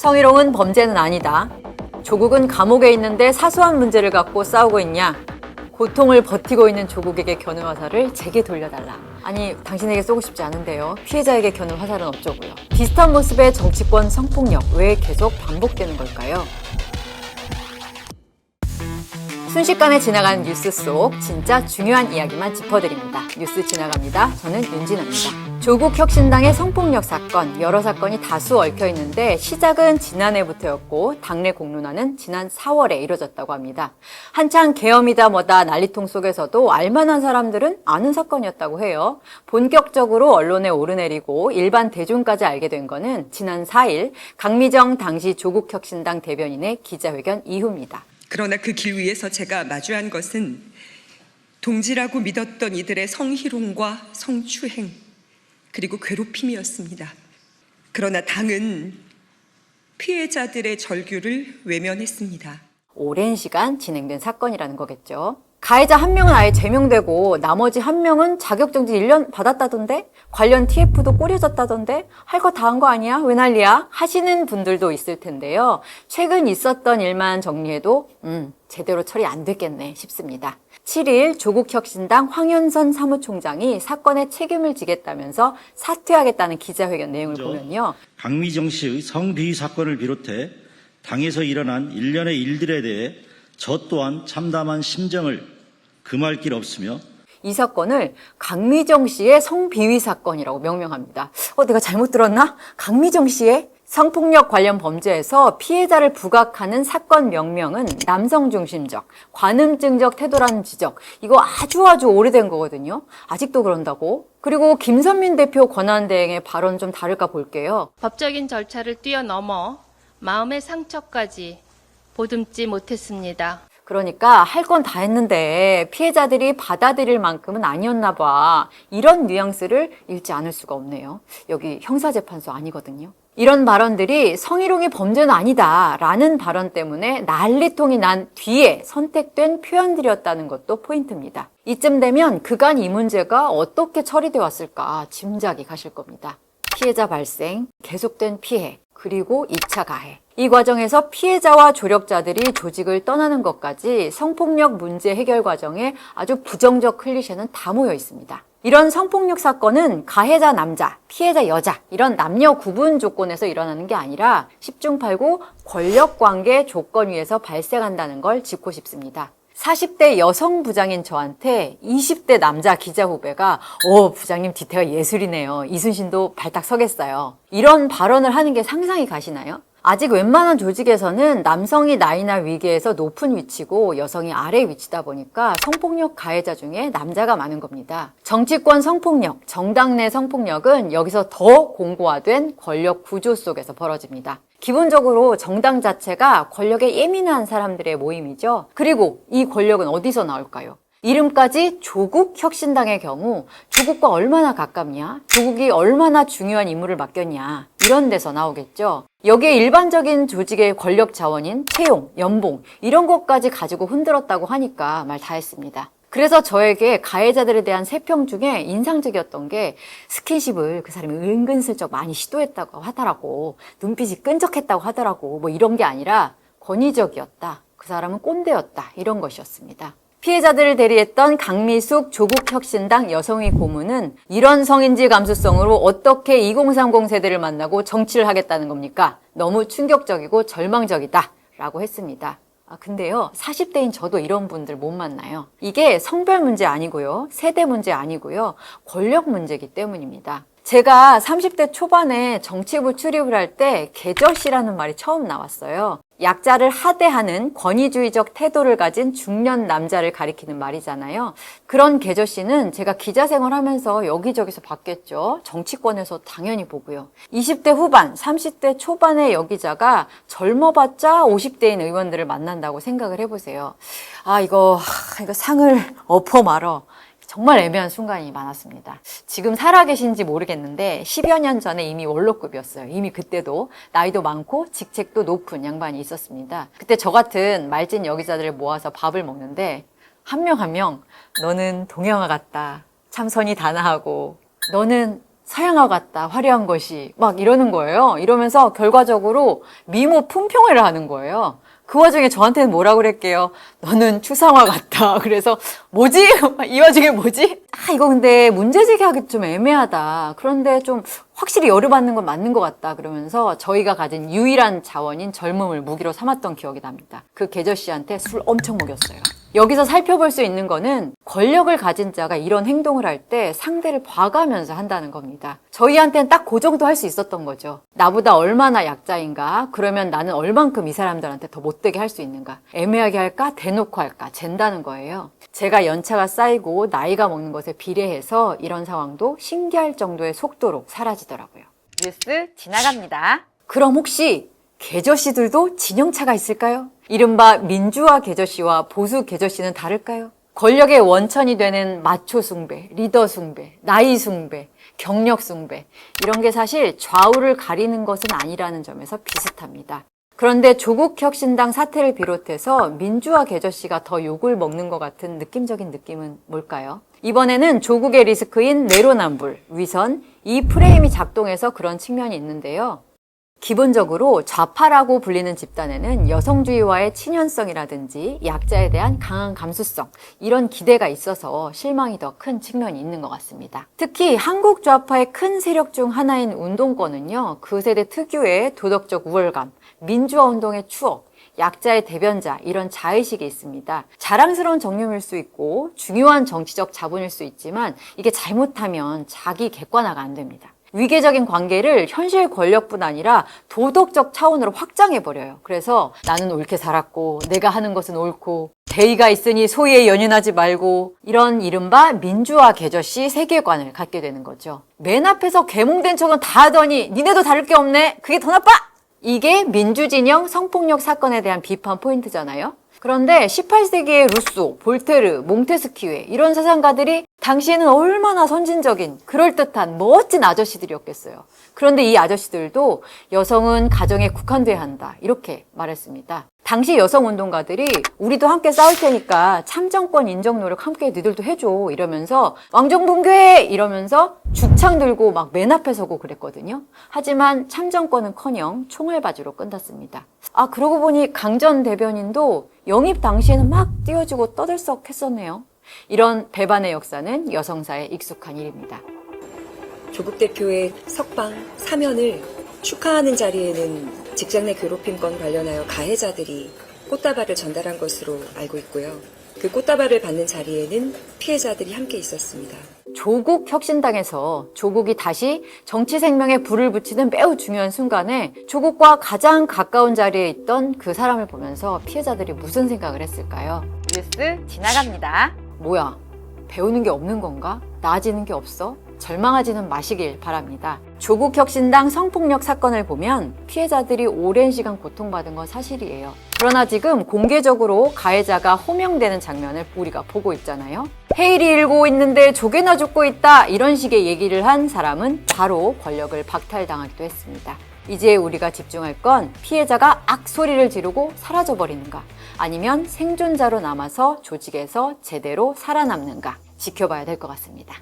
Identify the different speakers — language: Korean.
Speaker 1: 성희롱은 범죄는 아니다. 조국은 감옥에 있는데 사소한 문제를 갖고 싸우고 있냐? 고통을 버티고 있는 조국에게 겨눈 화살을 제게 돌려달라. 아니, 당신에게 쏘고 싶지 않은데요. 피해자에게 겨눈 화살은 어쩌고요. 비슷한 모습의 정치권 성폭력 왜 계속 반복되는 걸까요? 순식간에 지나가는 뉴스 속 진짜 중요한 이야기만 짚어드립니다. 뉴스 지나갑니다. 저는 윤진아입니다. 조국 혁신당의 성폭력 사건, 여러 사건이 다수 얽혀 있는데 시작은 지난해부터였고 당내 공론화는 지난 4월에 이뤄졌다고 합니다. 한창 계엄이다 뭐다 난리통 속에서도 알만한 사람들은 아는 사건이었다고 해요. 본격적으로 언론에 오르내리고 일반 대중까지 알게 된 거는 지난 4일 강미정 당시 조국 혁신당 대변인의 기자회견 이후입니다.
Speaker 2: 그러나 그 길 위에서 제가 마주한 것은 동지라고 믿었던 이들의 성희롱과 성추행 그리고 괴롭힘이었습니다. 그러나 당은 피해자들의 절규를 외면했습니다.
Speaker 1: 오랜 시간 진행된 사건이라는 거겠죠. 가해자 한 명은 아예 제명되고 나머지 한 명은 자격정지 1년 받았다던데? 관련 TF도 꼬려졌다던데? 할 거 다 한 거 아니야? 왜 난리야? 하시는 분들도 있을 텐데요. 최근 있었던 일만 정리해도 음, 제대로 처리 안 됐겠네 싶습니다. 7일 조국 혁신당 황현선 사무총장이 사건에 책임을 지겠다면서 사퇴하겠다는 기자회견 내용을 보면요.
Speaker 3: 강미정 씨의 성비위 사건을 비롯해 당에서 일어난 일련의 일들에 대해 저 또한 참담한 심정을 금할 길 없으며
Speaker 1: 이 사건을 강미정 씨의 성비위 사건이라고 명명합니다. 어, 내가 잘못 들었나? 강미정 씨의 성폭력 관련 범죄에서 피해자를 부각하는 사건 명명은 남성 중심적, 관음증적 태도라는 지적. 이거 아주 아주 오래된 거거든요. 아직도 그런다고. 그리고 김선민 대표 권한대행의 발언 좀 다를까 볼게요.
Speaker 4: 법적인 절차를 뛰어넘어 마음의 상처까지 보듬지 못했습니다.
Speaker 1: 그러니까 할 건 다 했는데 피해자들이 받아들일 만큼은 아니었나 봐. 이런 뉘앙스를 읽지 않을 수가 없네요. 여기 형사재판소 아니거든요. 이런 발언들이 성희롱이 범죄는 아니다 라는 발언 때문에 난리통이 난 뒤에 선택된 표현들이었다는 것도 포인트입니다. 이쯤 되면 그간 이 문제가 어떻게 처리돼 왔을까 짐작이 가실 겁니다. 피해자 발생, 계속된 피해, 그리고 2차 가해. 이 과정에서 피해자와 조력자들이 조직을 떠나는 것까지 성폭력 문제 해결 과정에 아주 부정적 클리셰는 다 모여 있습니다. 이런 성폭력 사건은 가해자 남자, 피해자 여자, 이런 남녀 구분 조건에서 일어나는 게 아니라 10중 8구 권력 관계 조건 위에서 발생한다는 걸 짚고 싶습니다. 40대 여성 부장인 저한테 20대 남자 기자 후배가 오 부장님 디테가 예술이네요. 이순신도 발딱 서겠어요. 이런 발언을 하는 게 상상이 가시나요? 아직 웬만한 조직에서는 남성이 나이나 위계에서 높은 위치고 여성이 아래 위치다 보니까 성폭력 가해자 중에 남자가 많은 겁니다. 정치권 성폭력, 정당 내 성폭력은 여기서 더 공고화된 권력 구조 속에서 벌어집니다. 기본적으로 정당 자체가 권력에 예민한 사람들의 모임이죠. 그리고 이 권력은 어디서 나올까요? 이름까지 조국 혁신당의 경우 조국과 얼마나 가깝냐? 조국이 얼마나 중요한 임무를 맡겼냐? 이런 데서 나오겠죠. 여기에 일반적인 조직의 권력 자원인 채용, 연봉 이런 것까지 가지고 흔들었다고 하니까 말 다 했습니다. 그래서 저에게 가해자들에 대한 세평 중에 인상적이었던 게 스킨십을 그 사람이 은근슬쩍 많이 시도했다고 하더라고. 눈빛이 끈적했다고 하더라고. 뭐 이런 게 아니라 권위적이었다. 그 사람은 꼰대였다. 이런 것이었습니다. 피해자들을 대리했던 강미숙 조국혁신당 여성위 고문은 이런 성인지 감수성으로 어떻게 2030 세대를 만나고 정치를 하겠다는 겁니까? 너무 충격적이고 절망적이다. 라고 했습니다. 아, 근데요, 40대인 저도 이런 분들 못 만나요. 이게 성별 문제 아니고요, 세대 문제 아니고요, 권력 문제이기 때문입니다. 제가 30대 초반에 정치부 출입을 할때 개저씨라는 말이 처음 나왔어요. 약자를 하대하는 권위주의적 태도를 가진 중년 남자를 가리키는 말이잖아요. 그런 개저씨는 제가 기자 생활하면서 여기저기서 봤겠죠. 정치권에서 당연히 보고요. 20대 후반, 30대 초반의 여기자가 젊어봤자 50대인 의원들을 만난다고 생각을 해보세요. 아, 이거, 하, 이거 상을 엎어 말어. 정말 애매한 순간이 많았습니다. 지금 살아계신지 모르겠는데 10여 년 전에 이미 원로급이었어요. 이미 그때도 나이도 많고 직책도 높은 양반이 있었습니다. 그때 저 같은 말진 여기자들을 모아서 밥을 먹는데 한 명 한 명 너는 동양화 같다. 참선이 단아하고 너는 서양화 같다, 화려한 것이. 막 이러는 거예요. 이러면서 결과적으로 미모 품평을 하는 거예요. 그 와중에 저한테는 뭐라 그랬게요? 너는 추상화 같다. 그래서 뭐지? 이 와중에 뭐지? 아, 이거 근데 문제 제기하기 좀 애매하다. 그런데 좀 확실히 열을 받는 건 맞는 것 같다. 그러면서 저희가 가진 유일한 자원인 젊음을 무기로 삼았던 기억이 납니다. 그 계저 씨한테 술 엄청 먹였어요. 여기서 살펴볼 수 있는 거는 권력을 가진 자가 이런 행동을 할 때 상대를 봐가면서 한다는 겁니다. 저희한테는 딱 그 정도 할 수 있었던 거죠. 나보다 얼마나 약자인가? 그러면 나는 얼만큼 이 사람들한테 더 못되게 할 수 있는가? 애매하게 할까? 대놓고 할까? 잰다는 거예요. 제가 연차가 쌓이고 나이가 먹는 것에 비례해서 이런 상황도 신기할 정도의 속도로 사라지 더라고요. 뉴스 지나갑니다. 그럼 혹시 계저씨들도 진영차가 있을까요? 이른바 민주화 계저씨와 보수 계저씨는 다를까요? 권력의 원천이 되는 마초 숭배, 리더 숭배, 나이 숭배, 경력 숭배 이런 게 사실 좌우를 가리는 것은 아니라는 점에서 비슷합니다. 그런데 조국 혁신당 사태를 비롯해서 민주화 계저씨가 더 욕을 먹는 것 같은 느낌적인 느낌은 뭘까요? 이번에는 조국의 리스크인 내로남불, 위선, 이 프레임이 작동해서 그런 측면이 있는데요. 기본적으로 좌파라고 불리는 집단에는 여성주의와의 친연성이라든지 약자에 대한 강한 감수성 이런 기대가 있어서 실망이 더 큰 측면이 있는 것 같습니다. 특히 한국 좌파의 큰 세력 중 하나인 운동권은요 그 세대 특유의 도덕적 우월감, 민주화 운동의 추억, 약자의 대변자 이런 자의식이 있습니다. 자랑스러운 정념일 수 있고 중요한 정치적 자본일 수 있지만 이게 잘못하면 자기 객관화가 안 됩니다. 위계적인 관계를 현실 권력뿐 아니라 도덕적 차원으로 확장해 버려요. 그래서 나는 옳게 살았고 내가 하는 것은 옳고 대의가 있으니 소위에 연연하지 말고 이런 이른바 민주화 계저씨 세계관을 갖게 되는 거죠. 맨 앞에서 개몽된 척은 다 하더니 니네도 다를 게 없네. 그게 더 나빠. 이게 민주진영 성폭력 사건에 대한 비판 포인트잖아요. 그런데 18세기의 루소, 볼테르, 몽테스키웨 이런 사상가들이 당시에는 얼마나 선진적인 그럴듯한 멋진 아저씨들이었겠어요. 그런데 이 아저씨들도 여성은 가정에 국한돼야 한다 이렇게 말했습니다. 당시 여성 운동가들이 우리도 함께 싸울 테니까 참정권 인정 노력 함께 너희들도 해줘 이러면서 왕정 붕괴 이러면서 죽창 들고 막 맨 앞에 서고 그랬거든요. 하지만 참정권은커녕 총알바지로 끝났습니다. 아 그러고 보니 강전 대변인도 영입 당시에는 막 띄워주고 떠들썩 했었네요. 이런 배반의 역사는 여성사에 익숙한 일입니다.
Speaker 5: 조국 대표의 석방, 사면을 축하하는 자리에는 직장 내 괴롭힘 건 관련하여 가해자들이 꽃다발을 전달한 것으로 알고 있고요. 그 꽃다발을 받는 자리에는 피해자들이 함께 있었습니다.
Speaker 1: 조국 혁신당에서 조국이 다시 정치 생명에 불을 붙이는 매우 중요한 순간에 조국과 가장 가까운 자리에 있던 그 사람을 보면서 피해자들이 무슨 생각을 했을까요? 뉴스 지나갑니다. 뭐야? 배우는 게 없는 건가? 나아지는 게 없어? 절망하지는 마시길 바랍니다. 조국 혁신당 성폭력 사건을 보면 피해자들이 오랜 시간 고통받은 건 사실이에요. 그러나 지금 공개적으로 가해자가 호명되는 장면을 우리가 보고 있잖아요. 헤일이 일고 있는데 조개나 죽고 있다 이런 식의 얘기를 한 사람은 바로 권력을 박탈당하기도 했습니다. 이제 우리가 집중할 건 피해자가 악소리를 지르고 사라져버리는가 아니면 생존자로 남아서 조직에서 제대로 살아남는가 지켜봐야 될 것 같습니다.